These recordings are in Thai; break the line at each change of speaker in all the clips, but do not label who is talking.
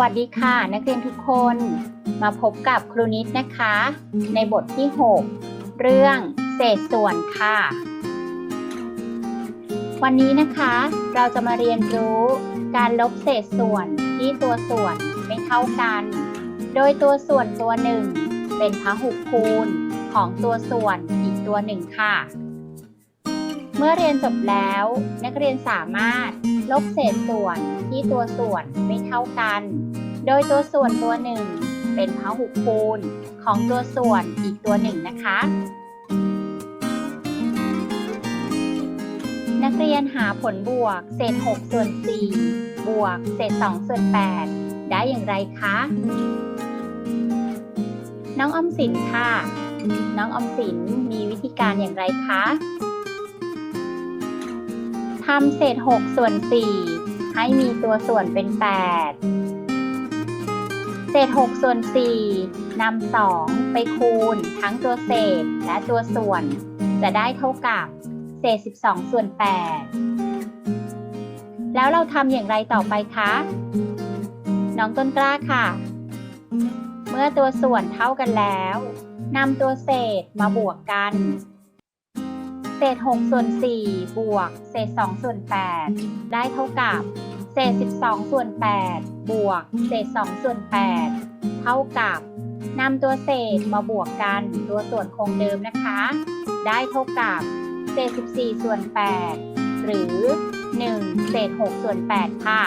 วัสดีค่ะนักเรียนทุกคนมาพบกับครูนิดนะคะ ในบทที่ 6 เรื่องเศษส่วนค่ะ วันนี้นะคะเราจะมาเรียนรู้การลบเศษส่วนที่ตัวส่วนไม่เท่ากัน โดยตัวส่วนตัวหนึ่ง เป็นพหุคูณของตัวส่วนอีกตัวหนึ่งค่ะ เมื่อเรียนจบแล้ว นักเรียนสามารถลบเศษส่วนที่ตัวส่วนไม่เท่ากัน โดยตัวส่วนตัวหนึ่งเป็นพหุคูณของตัวส่วนอีกตัวหนึ่งนะคะ นักเรียนหาผลบวกเศษ 6 ส่วน 4 บวกเศษ 2 ส่วน 8 ได้อย่างไรคะ น้องอมสินค่ะ น้องออมสินมีวิธีการอย่างไรคะทำเศษ 6 ส่วน 4 ให้มีตัวส่วนเป็น 8 เศษ 6 ส่วน 4นำ2 ไปคูณ ทั้งตัวเศษและตัวส่วน จะได้เท่ากับเศษ 12 ส่วน 8 แล้วเราทำอย่างไรต่อไปคะ น้องต้นกล้าค่ะ เมื่อตัวส่วนเท่ากันแล้วนำตัวเศษมาบวกกัน เศษ 6 ส่วน 4 บวก เศษ 2 ส่วน 8 ได้เท่ากับ เศษ 12 ส่วน 8 บวกเศษ2ส่วน8เท่ากับนำตัวเศษมาบวกกันตัวส่วนคงเดิมนะคะ ได้เท่ากับเศษ14ส่วน8หรือ 1 เศษ6ส่วน8ค่ะ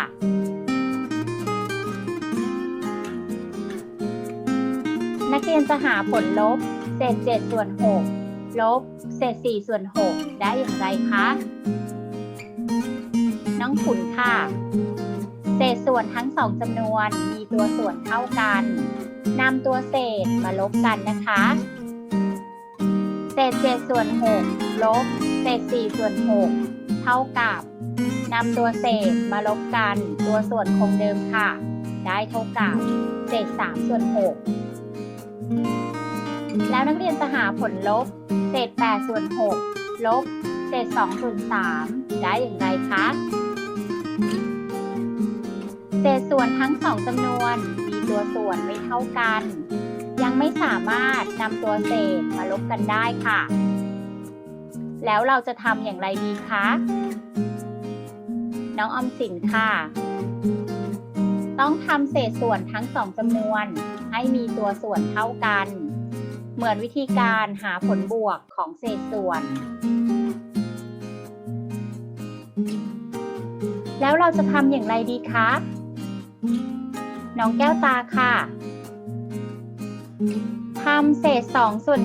นักเรียนจะหาผลลบเศษ7ส่วน6ลบเศษ4ส่วน6ได้อย่างไรคะ น้องขุนค่ะ เศษส่วนทั้งสองจำนวนมีตัวส่วนเท่ากันนำตัวเศษมาลบกันนะคะ เศษ7ส่วน6ลบเศษ4ส่วน6เท่ากับนำตัวเศษมาลบกันตัวส่วนคงเดิมค่ะ ได้เท่ากับเศษ3ส่วน6แล้วนักเรียนจะหาผลลบ เศษ8ส่วน6ลบ เศษ2ส่วน3ได้อย่างไรคะ เศษส่วนทั้งสองจำนวนมีตัวส่วนไม่เท่ากัน ยังไม่สามารถนำตัวเศษมาลบกันได้ค่ะ แล้วเราจะทำอย่างไรดีคะ น้องอมสินค่ะ ต้องทำเศษส่วนทั้งสองจำนวน ให้มีตัวส่วนเท่ากัน เหมือนวิธีการหาผลบวกของเศษส่วนแล้วเราจะทำอย่างไรดีคะ น้องแก้วตาค่ะทำเศษ 2 ส่วน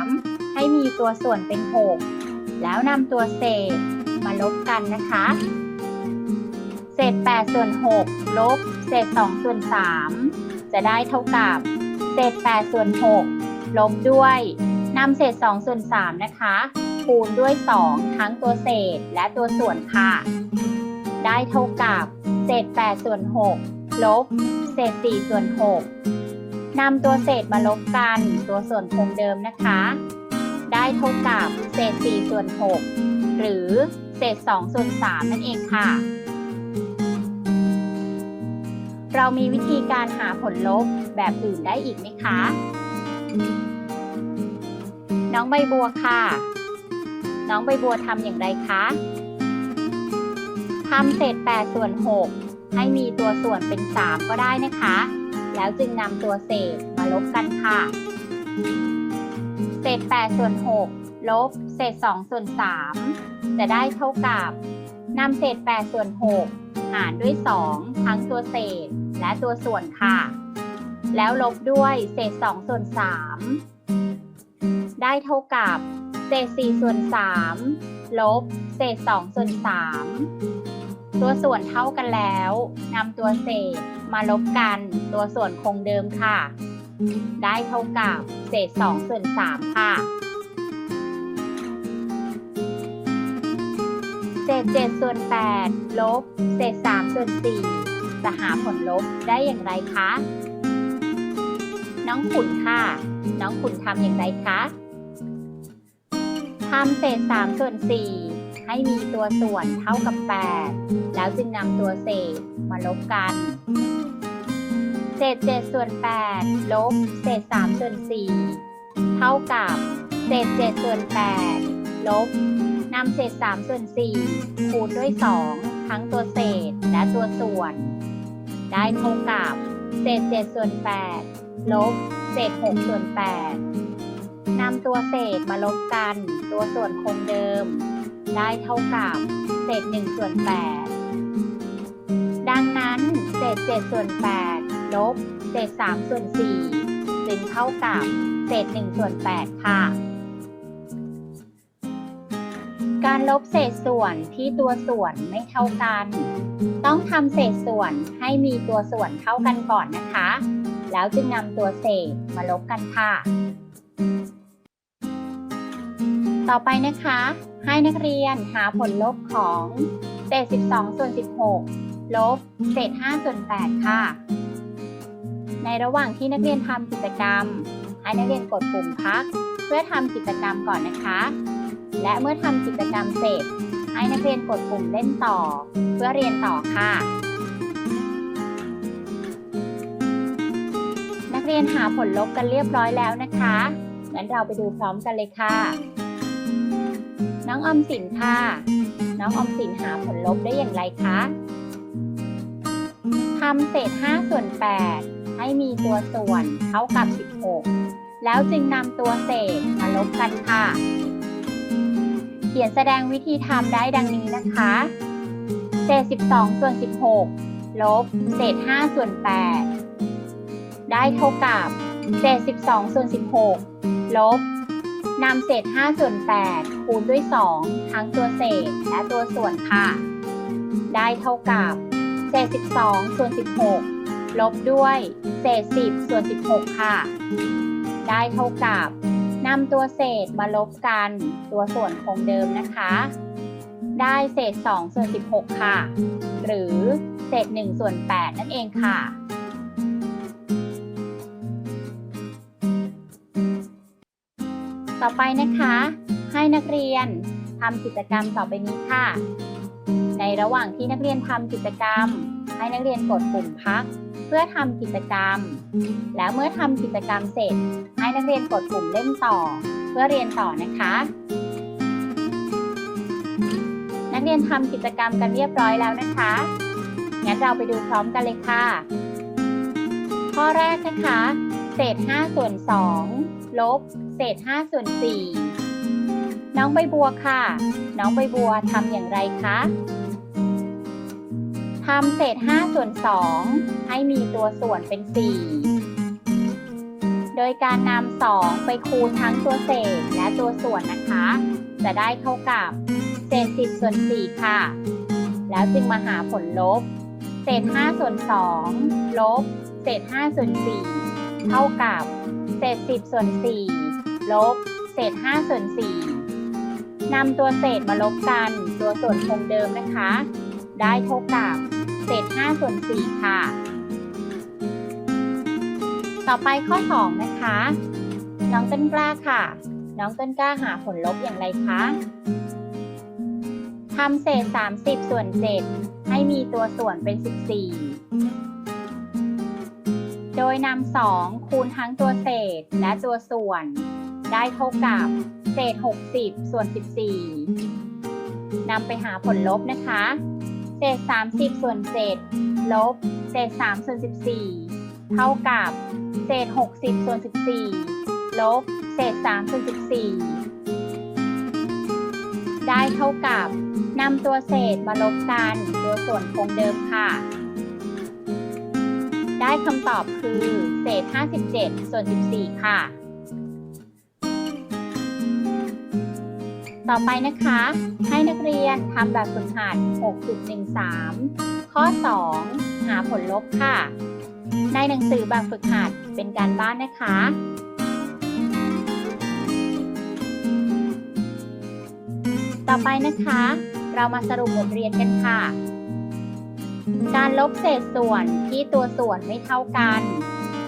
3 ให้มีตัวส่วนเป็น 6 แล้วนำตัวเศษมาลบกันนะคะ เศษ 8 ส่วน 6 ลบ เศษ 2 ส่วน 3 จะได้เท่ากับ เศษ 8 ส่วน 6 ลบด้วยนำเศษ 2 ส่วน 3 นะคะ คูณด้วย 2 ทั้งตัวเศษและตัวส่วนค่ะ ได้เท่ากับ เศษ8ส่วน6ลบ เศษ4ส่วน6นำตัวเศษมาลบกันตัวส่วนคงเดิมนะคะ ได้เท่ากับเศษ4ส่วน6หรือเศษ2ส่วน3นั่นเองค่ะ เรามีวิธีการหาผลลบแบบอื่นได้อีกไหมคะ น้องใบบัวค่ะ น้องใบบัวทำอย่างไรคะ ทำเศษ8ส่วน6ให้มีตัวส่วนเป็น 3 ก็ได้นะคะ แล้วจึงนำตัวเศษมาลบกันค่ะ เศษ8ส่วน6ลบเศษ2ส่วน3จะได้เท่ากับนำเศษ8ส่วน6หารด้วย 2 ทั้งตัวเศษและตัวส่วนค่ะ แล้วลบด้วยเศษ2ส่วน3ได้เท่ากับเศษ4ส่วน3ลบเศษ2ส่วน3 ตัวส่วนเท่ากันแล้วนำตัวเศษมาลบกัน ตัวส่วนคงเดิมค่ะ ได้เท่ากับเศษ2ส่วน3ค่ะ เศษ7ส่วน8ลบเศษ3ส่วน4จะหาผลลบได้อย่างไรคะ น้องขุนค่ะ น้องขุนทำอย่างไรคะทำเศษ3ส่วน4ให้มีตัวส่วนเท่ากับ 8 แล้วจึงนำตัวเศษมาลบกัน เศษ7ส่วน8ลบเศษ3ส่วน4เท่ากับเศษ7ส่วน8ลบนำเศษ3ส่วน4คูณด้วย 2 ทั้งตัวเศษและตัวส่วน ได้เท่ากับเศษ7ส่วน8ลบเศษ6ส่วน8นำตัวเศษมาลบกัน ตัวส่วนคงเดิม ได้เท่ากับเศษ1ส่วน8 ดังนั้นเศษ7ส่วน8ลบเศษ3ส่วน4จึงเท่ากับเศษ1ส่วน8ค่ะ การลบเศษส่วนที่ตัวส่วนไม่เท่ากัน ต้องทำเศษส่วนให้มีตัวส่วนเท่ากันก่อนนะคะ แล้วจึงนำตัวเศษมาลบกันค่ะ ต่อไปนะคะ ให้นักเรียนหาผลลบของ เศษ 12 ส่วน 16 ลบ เศษ 5 ส่วน 8 ค่ะ ในระหว่างที่นักเรียนทำกิจกรรม ให้นักเรียนกดปุ่มพัก เพื่อทำกิจกรรมก่อนนะคะ และเมื่อทำกิจกรรมเสร็จ ให้นักเรียนกดปุ่มเล่นต่อ เพื่อเรียนต่อค่ะ นักเรียนหาผลลบกันเรียบร้อยแล้วนะคะงั้นเราไปดูพร้อมกันเลยค่ะ น้องออมสินค่ะ น้องออมสินหาผลลบได้อย่างไรคะทำเศษ5ส่วน8ให้มีตัวส่วนเท่ากับ 16 แล้วจึงนำตัวเศษมาลบกันค่ะ เขียนแสดงวิธีทำได้ดังนี้นะคะ เศษ 12 ส่วน 16 ลบเศษ 5 ส่วน 8 ได้เท่ากับ เศษ 12 ส่วน 16 ลบ นำเศษ 5 ส่วน 8 คูณด้วย 2 ทั้งตัวเศษและตัวส่วนค่ะ ได้เท่ากับ เศษ 12 ส่วน 16 ลบด้วย เศษ 10 ส่วน 16 ค่ะ ได้เท่ากับนำตัวเศษมาลบกัน ตัวส่วนคงเดิมนะคะ ได้เศษ 2 ส่วน 16 ค่ะ หรือเศษ 1 ส่วน 8 นั่นเองค่ะ ต่อไปนะคะ ให้นักเรียนทำกิจกรรมต่อไปนี้ค่ะ ในระหว่างที่นักเรียนทำกิจกรรม ให้นักเรียนกดปุ่มพัก เพื่อทำกิจกรรม แล้วเมื่อทำกิจกรรมเสร็จ ให้นักเรียนกดปุ่มเล่นต่อ เพื่อเรียนต่อนะคะ นักเรียนทำกิจกรรมกันเรียบร้อยแล้วนะคะงั้นเราไปดูพร้อมกันเลยค่ะ ข้อแรกนะคะ เศษ5ส่วน2ลบ เศษ5ส่วน4น้องใบบัวค่ะ น้องใบบัวทำอย่างไรคะทำเศษ5ส่วน2ให้มีตัวส่วนเป็น 4 โดยการนำ2ไปคูณทั้งตัวเศษและตัวส่วนนะคะ จะได้เท่ากับเศษ10ส่วน4ค่ะ แล้วจึงมาหาผลลบ เศษ5ส่วน2ลบ เศษ5ส่วน4 เท่ากับเศษ10ส่วน4ลบเศษ5ส่วน4นำตัวเศษมาลบกันตัวส่วนคงเดิมนะคะ ได้เท่ากับเศษ5ส่วน4ค่ะ ต่อไปข้อ 2 นะคะ น้องต้นกล้าค่ะ น้องต้นกล้าหาผลลบอย่างไรคะทำเศษ 30 ส่วน 7 ให้มีตัวส่วนเป็น 14 โดยนำ2คูณทั้งตัวเศษและตัวส่วน ได้เท่ากับเศษ 60 ส่วน 14นำไปหาผลลบนะคะ เศษ 30 ส่วน7ลบ เศษ 3 ส่วน 14 เท่ากับเศษ 60 ส่วน 14 ลบ เศษ 3 ส่วน 14 ได้เท่ากับนำตัวเศษมาลบกัน ตัวส่วนคงเดิมค่ะ ได้คำตอบคือเศษ 57 ส่วน 14 ค่ะ ต่อไปนะคะ ให้นักเรียนทำแบบฝึกหัด 6.13 ข้อ 2 หาผลลบค่ะ ในหนังสือแบบฝึกหัดเป็นการบ้านนะคะต่อไปนะคะ เรามาสรุปบทเรียนกันค่ะ การลบเศษส่วนที่ตัวส่วนไม่เท่ากัน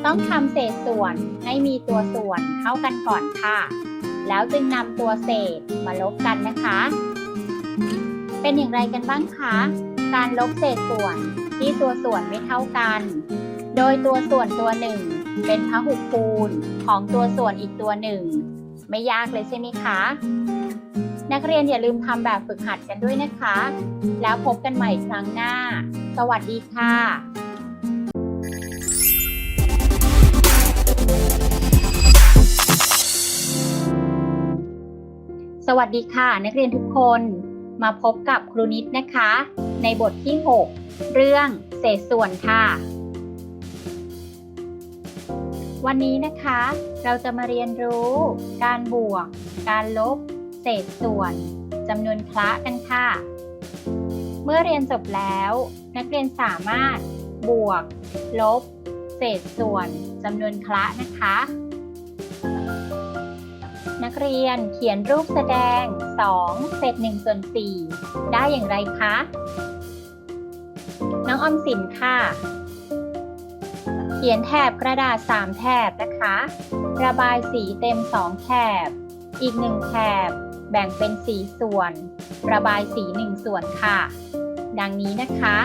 ต้องทำเศษส่วนให้มีตัวส่วนเท่ากันก่อนค่ะ แล้วจึงนำตัวเศษมาลบกันนะคะ เป็นอย่างไรกันบ้างคะ การลบเศษส่วนที่ตัวส่วนไม่เท่ากัน โดยตัวส่วนตัวหนึ่ง เป็นพหุคูณของตัวส่วนอีกตัวหนึ่ง ไม่ยากเลยใช่ไหมคะนักเรียนอย่าลืมทำแบบฝึกหัดกันด้วยนะคะ แล้วพบกันใหม่ครั้งหน้า สวัสดีค่ะสวัสดีค่ะ นักเรียนทุกคนมาพบกับครูนิดนะคะ ในบทที่ 6 เรื่องเศษส่วนค่ะ วันนี้นะคะ เราจะมาเรียนรู้การบวก การลบ เศษส่วนจำนวนคละกันค่ะ เมื่อเรียนจบแล้ว นักเรียนสามารถบวก ลบ เศษส่วนจำนวนคละนะคะ นักเรียนเขียนรูปแสดง 2 เศษ1ส่วน4ได้อย่างไรคะ น้องออมสินค่ะ เขียนแถบกระดาษ 3 แถบนะคะ ระบายสีเต็ม 2 แถบ อีก 1 แถบแบ่งเป็นสีส่วน ระบายสี 1 ส่วนค่ะ ดังนี้นะคะ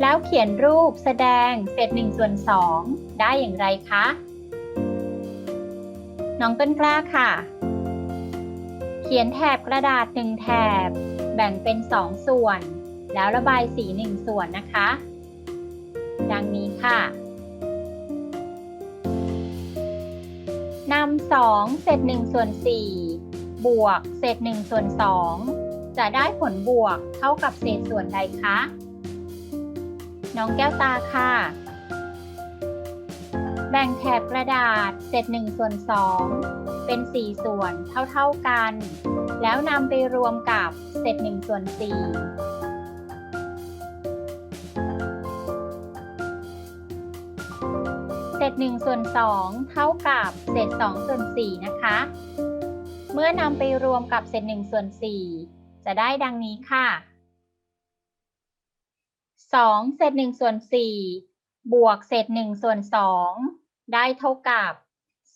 แล้วเขียนรูปแสดงเศษ1ส่วน2ได้อย่างไรคะ น้องต้นกล้าค่ะ เขียนแถบกระดาษ1แถบ แบ่งเป็น 2 ส่วน แล้วระบายสี 1 ส่วนนะคะ ดังนี้ค่ะนำ2เศษ1ส่วน4 บวกเศษ1ส่วน2จะได้ผลบวกเท่ากับเศษส่วนใดคะ น้องแก้วตาค่ะ แบ่งแถบกระดาษเศษ1ส่วน2เป็น 4 ส่วนเท่าๆกัน แล้วนำไปรวมกับเศษ1ส่วน4เศษ1ส่วน2เท่ากับเศษ2ส่วน4นะคะ เมื่อนำไปรวมกับเศษ1ส่วน4จะได้ดังนี้ค่ะ 2 เศษ1ส่วน4บวกเศษ1ส่วน2ได้เท่ากับ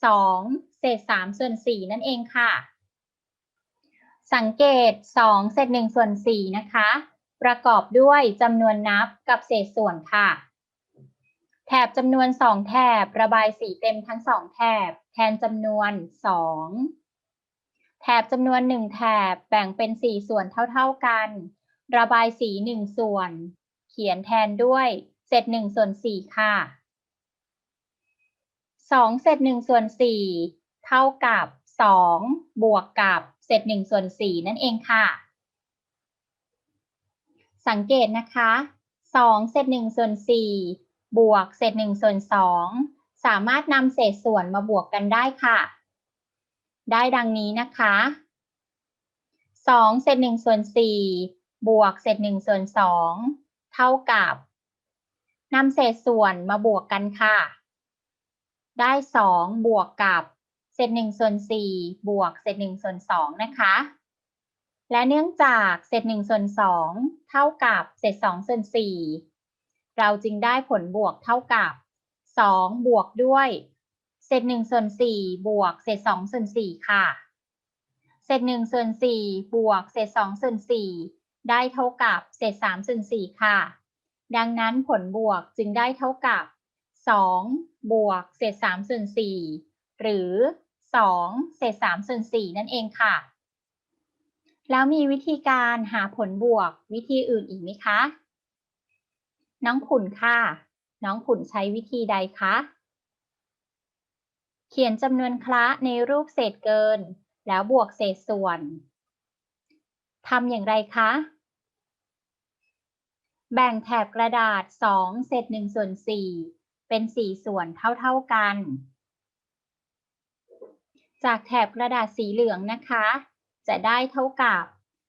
2 เศษ3ส่วน4นั่นเองค่ะ สังเกต 2 เศษ1ส่วน4นะคะ ประกอบด้วยจำนวนนับกับเศษส่วนค่ะแถบจำนวน 2 แถบ ระบายสีเต็มทั้ง 2 แถบ แทนจำนวน 2 แถบจำนวน 1 แถบแบ่งเป็น 4 ส่วนเท่าๆกัน ระบายสี 1 ส่วน เขียนแทนด้วยเศษ1ส่วน 4 ค่ะ 2 เศษ1ส่วน 4 เท่ากับ 2 บวกกับเศษ1ส่วน 4 นั่นเองค่ะ สังเกตนะคะ 2 เศษ1ส่วน 4 บวกเศษ1ส่วน 2 สามารถนำเศษส่วนมาบวกกันได้ค่ะ ได้ดังนี้นะคะ2เศษ1ส่วน4บวกเศษ1ส่วน2เท่ากับนำเศษส่วนมาบวกกันค่ะ ได้2บวกกับเศษ1ส่วน4บวกเศษ1ส่วน2นะคะ และเนื่องจากเศษ1ส่วน2เท่ากับเศษ2ส่วน4เราจึงได้ผลบวกเท่ากับ2บวกด้วย เศษ1ส่วน4บวกเศษ2ส่วน4ค่ะ เศษ1ส่วน4บวกเศษ2ส่วน4ได้เท่ากับเศษ3ส่วน4ค่ะ ดังนั้นผลบวกจึงได้เท่ากับ2บวกเศษ3ส่วน4หรือ2เศษ3ส่วน4นั่นเองค่ะ แล้วมีวิธีการหาผลบวกวิธีอื่นอีกไหมคะ น้องขุนค่ะ น้องขุนใช้วิธีใดคะ ขียนจำนวนคละในรูปเศษเกิน แล้วบวกเศษส่วน ทำอย่างไรคะ แบ่งแถบกระดาษ 2 เศษ1ส่วน 4 เป็น 4 ส่วนเท่าๆกัน จากแถบกระดาษสีเหลืองนะคะ จะได้เท่ากับ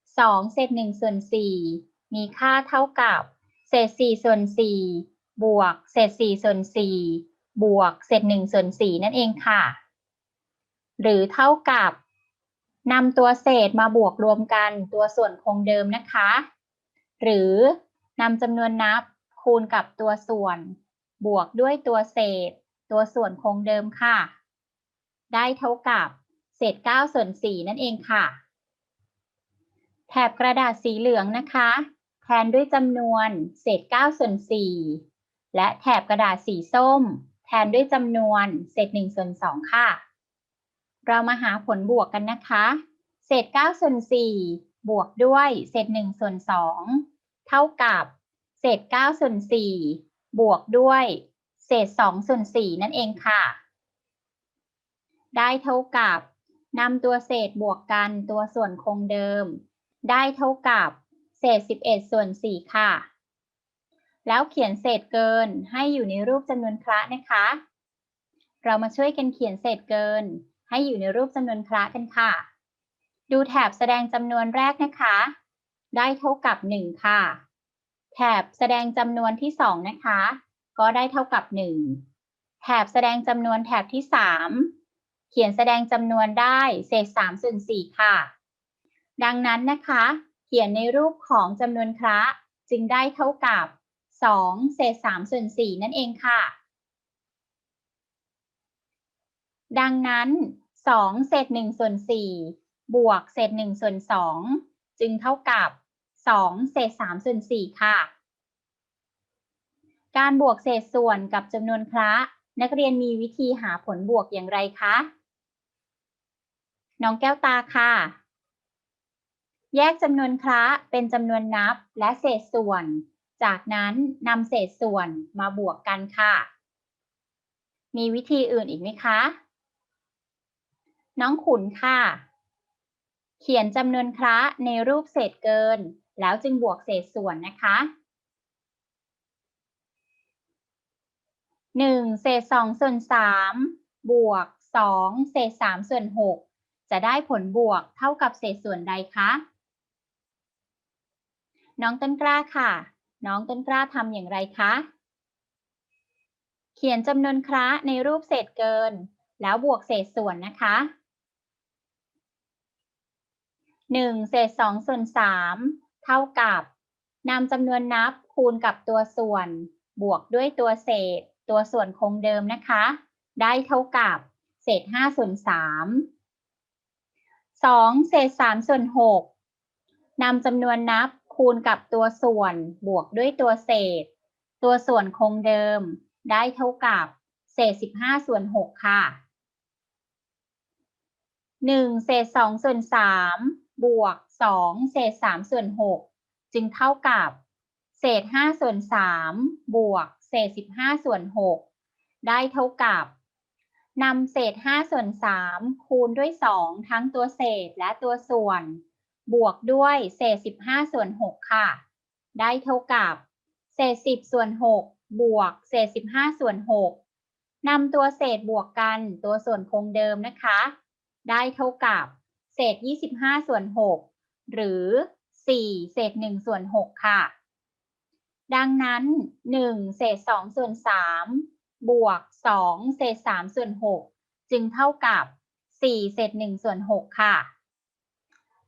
2 เศษ1ส่วน 4 มีค่าเท่ากับ เศษ4ส่วน 4 บวก เศษ4ส่วน 4 บวกเศษ1ส่วน4นั่นเองค่ะ หรือเท่ากับนำตัวเศษมาบวกรวมกันตัวส่วนคงเดิมนะคะ หรือนำจำนวนนับคูณกับตัวส่วน บวกด้วยตัวเศษ ตัวส่วนคงเดิมค่ะ ได้เท่ากับเศษ9ส่วน4นั่นเองค่ะ แถบกระดาษสีเหลืองนะคะ แทนด้วยจำนวนเศษ9ส่วน4และแถบกระดาษสีส้ม แทนด้วยจำนวนเศษ1ส่วน2ค่ะ เรามาหาผลบวกกันนะคะ เศษ9ส่วน4บวกด้วยเศษ1ส่วน2เท่ากับ เศษ9ส่วน4บวกด้วย เศษ2ส่วน4นั่นเองค่ะ ได้เท่ากับนำตัวเศษบวกกันตัวส่วนคงเดิม ได้เท่ากับ เศษ 11 ส่วน 4 ค่ะ แล้วเขียนเศษเกินให้อยู่ในรูปจำนวนคละนะคะ เรามาช่วยกันเขียนเศษเกิน ให้อยู่ในรูปจำนวนคละกันค่ะ ดูแถบแสดงจำนวนแรกนะคะ ได้เท่ากับ 1 ค่ะ แถบแสดงจำนวนที่ 2 นะคะ ก็ได้เท่ากับ 1 แถบแสดงจำนวนแถบที่ 3 เขียนแสดงจำนวนได้เศษ3ส่วน4ค่ะ ดังนั้นนะคะ เขียนในรูปของจำนวนคระจึงได้เท่ากับ 2 เศษ 3 ส่วน 4 นั่นเองค่ะ ดังนั้น 2 เศษ 1 ส่วน 4 บวกเศษ 1 ส่วน 2 จึงเท่ากับ 2 เศษ 3 ส่วน 4 ค่ะ การบวกเศษส่วนกับจำนวนคระ นักเรียนมีวิธีหาผลบวกอย่างไรคะ น้องแก้วตาค่ะแยกจำนวนคระเป็นจำนวนนับและเศษส่วน จากนั้นนำเศษส่วนมาบวกกันค่ะ มีวิธีอื่นอีกไหมคะ น้องขุนค่ะ เขียนจำนวนคระในรูปเศษเกิน แล้วจึงบวกเศษส่วนนะคะ 1 เศษ 2 ส่วน 3 บวก 2 เศษ 3 ส่วน 6 จะได้ผลบวกเท่ากับเศษส่วนใดคะ น้องต้นกล้าค่ะ น้องต้นกล้าทำอย่างไรคะ เขียนจำนวนคระในรูปเศษเกิน แล้วบวกเศษส่วนนะคะ 1 เศษ2ส่วน3เท่ากับนำจำนวนนับคูณกับตัวส่วน บวกด้วยตัวเศษ ตัวส่วนคงเดิมนะคะ ได้เท่ากับเศษ5ส่วน3 2 เศษ3ส่วน6นำจำนวนนับ คูณกับตัวส่วนบวกด้วยตัวเศษ ตัวส่วนคงเดิมได้เท่ากับเศษ 15 ส่วน 6 ค่ะ 1 เศษ 2 ส่วน 3 บวก 2 เศษ 3 ส่วน 6 จึงเท่ากับ เศษ 5 ส่วน 3 บวก เศษ 15 ส่วน 6 ได้เท่ากับนำเศษ 5 ส่วน 3 คูณด้วย 2 ทั้งตัวเศษและตัวส่วน บวกด้วยเศษ15ส่วน6ค่ะ ได้เท่ากับ เศษ 10 ส่วน 6 บวก เศษ 15 ส่วน 6นำตัวเศษบวกกันตัวส่วนคงเดิมนะคะ ได้เท่ากับ เศษ 25 ส่วน 6 หรือ 4 เศษ 1 ส่วน 6 ค่ะ ดังนั้น 1 เศษ 2 ส่วน 3 บวก 2 เศษ 3 ส่วน 6 จึงเท่ากับ 4 เศษ 1 ส่วน 6 ค่ะ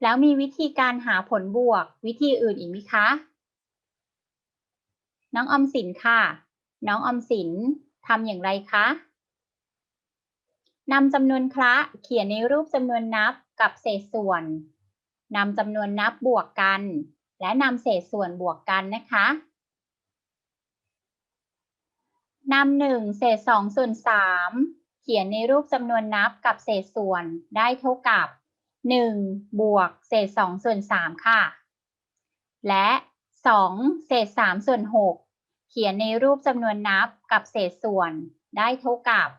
แล้วมีวิธีการหาผลบวก วิธีอื่นอีกไหมคะ น้องอมสินค่ะ น้องออมสินทำอย่างไรคะนำจำนวนคละเขียนในรูปจำนวนนับกับเศษส่วนนำจำนวนนับบวกกัน และนำเศษส่วนบวกกันนะคะนำหนึ่งเศษสองส่วนสามเขียนในรูปจำนวนนับกับเศษส่วนได้เท่ากับ หนึ่งบวกเศษสองส่วนสามค่ะ และสองเศษสามส่วนหกเขียนในรูปจำนวนนับกับเศษส่วนได้เท่ากับ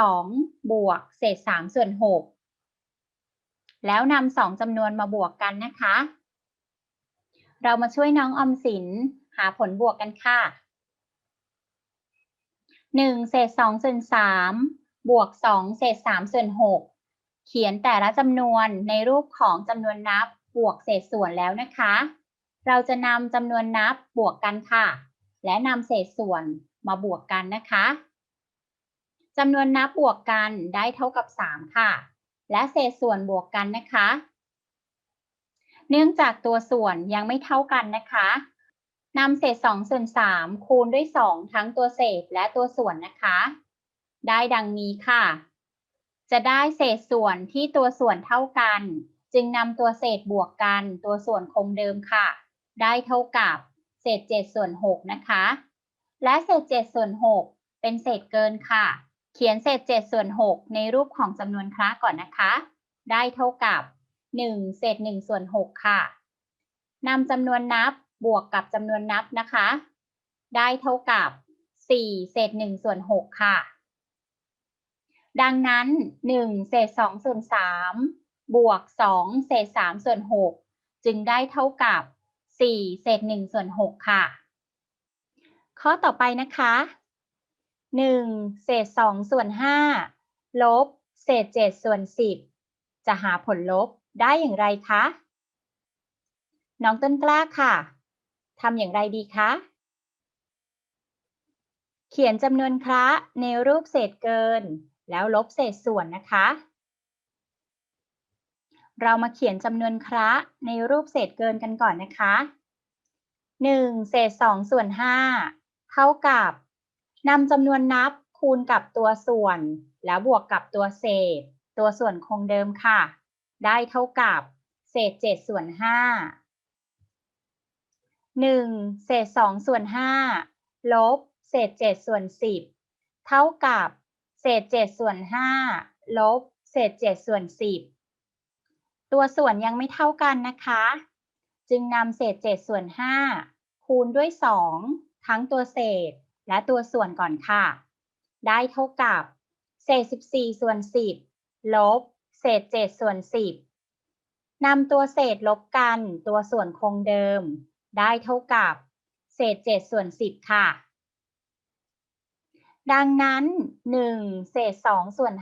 2 บวกเศษ 3 ส่วน 6 แล้วนำสองจำนวนมาบวกกันนะคะ เรามาช่วยน้องออมสินหาผลบวกกันค่ะ 1 เศษ 2 ส่วน 3 บวก 2 เศษ 3 ส่วน 6 เขียนแต่ละจำนวนในรูปของจำนวนนับบวกเศษส่วนแล้วนะคะ เราจะนำจำนวนนับบวกกันค่ะ และนำเศษส่วนมาบวกกันนะคะจำนวนนับบวกกันได้เท่ากับ 3 ค่ะ และเศษส่วนบวกกันนะคะ เนื่องจากตัวส่วนยังไม่เท่ากันนะคะนำเศษ2ส่วน3คูณด้วย 2 ทั้งตัวเศษและตัวส่วนนะคะ ได้ดังนี้ค่ะ จะได้เศษส่วนที่ตัวส่วนเท่ากัน จึงนำตัวเศษบวกกัน ตัวส่วนคงเดิมค่ะ ได้เท่ากับเศษ7ส่วน6นะคะ และเศษ7ส่วน6เป็นเศษเกินค่ะ เขียนเศษ7ส่วน6ในรูปของจำนวนคละก่อนนะคะ ได้เท่ากับ1เศษ1ส่วน6ค่ะนำจำนวนนับบวกกับจำนวนนับนะคะ ได้เท่ากับ4เศษ1ส่วน6ค่ะ ดังนั้น 1 เศษ 2 ส่วน 3 บวก 2 เศษ 3 ส่วน 6 จึงได้เท่ากับ 4 เศษ 1 ส่วน 6 ค่ะ ข้อต่อไปนะคะ 1 เศษ 2 ส่วน 5 ลบ เศษ 7 ส่วน 10 จะหาผลลบได้อย่างไรคะ น้องต้นกล้าค่ะทำอย่างไรดีคะ เขียนจำนวนคละในรูปเศษเกิน แล้วลบเศษส่วนนะคะ เรามาเขียนจำนวนคละในรูปเศษเกินกันก่อนนะคะ 1 เศษ2ส่วน 5 เท่ากับนำจำนวนนับคูณกับตัวส่วน แล้วบวกกับตัวเศษ ตัวส่วนคงเดิมค่ะ ได้เท่ากับเศษ 7 ส่วน 5 1 เศษ 2 ส่วน 5 ลบ เศษ 7 ส่วน 10 เท่ากับ เศษ7ส่วน5ลบเศษ7ส่วน10ตัวส่วนยังไม่เท่ากันนะคะ จึงนำเศษ7ส่วน5คูณด้วย2ทั้งตัวเศษและตัวส่วนก่อนค่ะ ได้เท่ากับเศษ14ส่วน10ลบเศษ7ส่วน10นำตัวเศษลบกันตัวส่วนคงเดิม ได้เท่ากับ เศษ7ส่วน10ค่ะ ดังนั้น 1 เศษ 2 ส่วน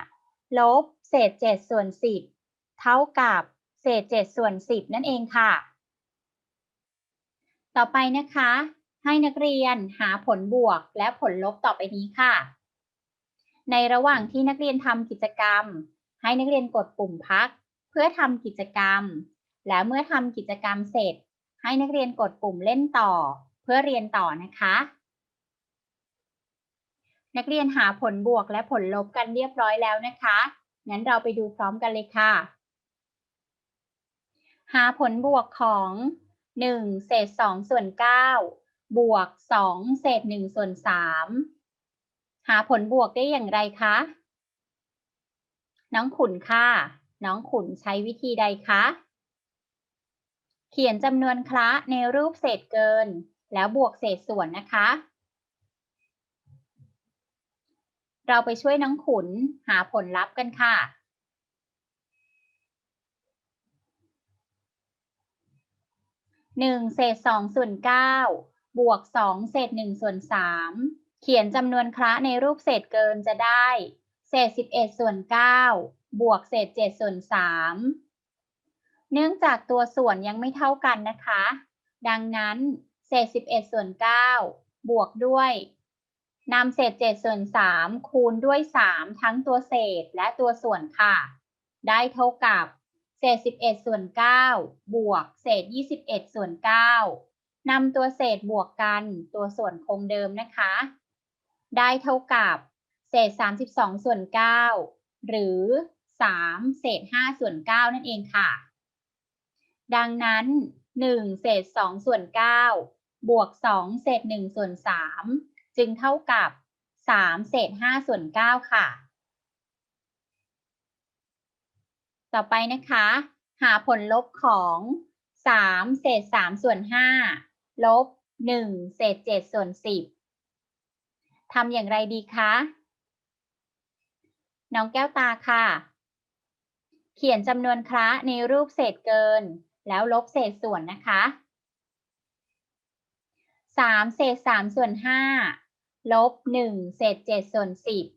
5 ลบ เศษ 7 ส่วน 10 เท่ากับเศษ 7 ส่วน 10 นั่นเองค่ะ ต่อไปนะคะ ให้นักเรียนหาผลบวกและผลลบต่อไปนี้ค่ะ ในระหว่างที่นักเรียนทำกิจกรรม ให้นักเรียนกดปุ่มพัก เพื่อทำกิจกรรม แล้วเมื่อทำกิจกรรมเสร็จ ให้นักเรียนกดปุ่มเล่นต่อ เพื่อเรียนต่อนะคะ นักเรียนหาผลบวกและผลลบกันเรียบร้อยแล้วนะคะ งั้นเราไปดูพร้อมกันเลยค่ะ หาผลบวกของ 1 เศษ 2 ส่วน 9 บวก 2 เศษ 1 ส่วน 3 หาผลบวกได้อย่างไรคะ น้องขุนค่ะ น้องขุนใช้วิธีใดคะ เขียนจำนวนคละในรูปเศษเกิน แล้วบวกเศษส่วนนะคะ เราไปช่วยน้องขุนหาผลลัพธ์กันค่ะ1เศษ2ส่วน9บวก2เศษ1ส่วน3เขียนจำนวนคละในรูปเศษเกินจะได้ เศษ11ส่วน9บวกเศษ7ส่วน3เนื่องจากตัวส่วนยังไม่เท่ากันนะคะ ดังนั้น เศษ11ส่วน9บวกด้วย นำเศษ7ส่วน3คูณด้วย3ทั้งตัวเศษและตัวส่วนค่ะ ได้เท่ากับเศษ11ส่วน9บวกเศษ21ส่วน9นำตัวเศษบวกกันตัวส่วนคงเดิมนะคะ ได้เท่ากับเศษ32ส่วน9หรือ3เศษ5ส่วน9นั่นเองค่ะ ดังนั้น1เศษ2ส่วน9บวก2เศษ1ส่วน3 จึงเท่ากับ3เศษ5ส่วน9ค่ะ ต่อไปนะคะ หาผลลบของ3เศษ3ส่วน5ลบ1เศษ7ส่วน10ทำอย่างไรดีคะ น้องแก้วตาค่ะ เขียนจำนวนคละในรูปเศษเกิน แล้วลบเศษส่วนนะคะ3เศษ3ส่วน5 ลบ1เศษ7ส่วน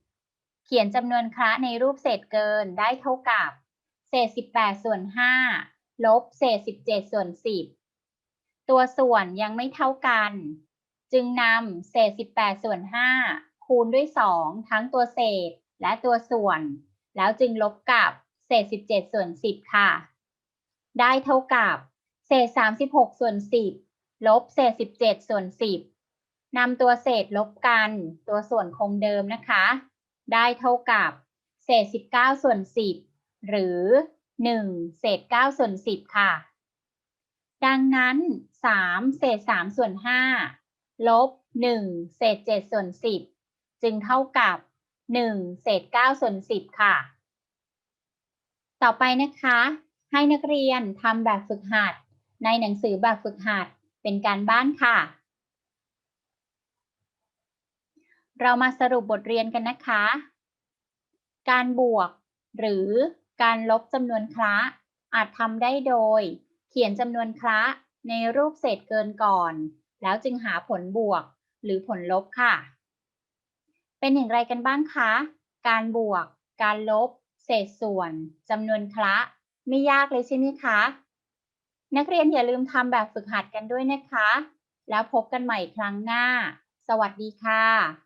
10เขียนจำนวนคละในรูปเศษเกินได้เท่ากับ เศษ18ส่วน5ลบเศษ17ส่วน10ตัวส่วนยังไม่เท่ากัน จึงนำเศษ18ส่วน5คูณด้วย2ทั้งตัวเศษและตัวส่วน แล้วจึงลบกับเศษ17ส่วน10ค่ะ ได้เท่ากับ เศษ36ส่วน10ลบเศษ17ส่วน10 นำตัวเศษลบกันตัวส่วนคงเดิมนะคะ ได้เท่ากับเศษ 19 ส่วน 10 หรือ 1 เศษ 9 ส่วน 10 ค่ะ ดังนั้น 3 เศษ 3 ส่วน 5 ลบ 1 เศษ 7 ส่วน 10 จึงเท่ากับ 1 เศษ 9 ส่วน 10 ค่ะ ต่อไปนะคะ ให้นักเรียนทำแบบฝึกหัด ในหนังสือแบบฝึกหัดเป็นการบ้านค่ะ เรามาสรุปบทเรียนกันนะคะ การบวกหรือการลบจำนวนคละอาจทำได้โดย เขียนจำนวนคละในรูปเศษเกินก่อน แล้วจึงหาผลบวกหรือผลลบค่ะ เป็นอย่างไรกันบ้างคะ การบวก การลบ เศษส่วนจำนวนคละไม่ยากเลยใช่ไหมคะ นักเรียนอย่าลืมทำแบบฝึกหัดกันด้วยนะคะ แล้วพบกันใหม่ครั้งหน้า สวัสดีค่ะ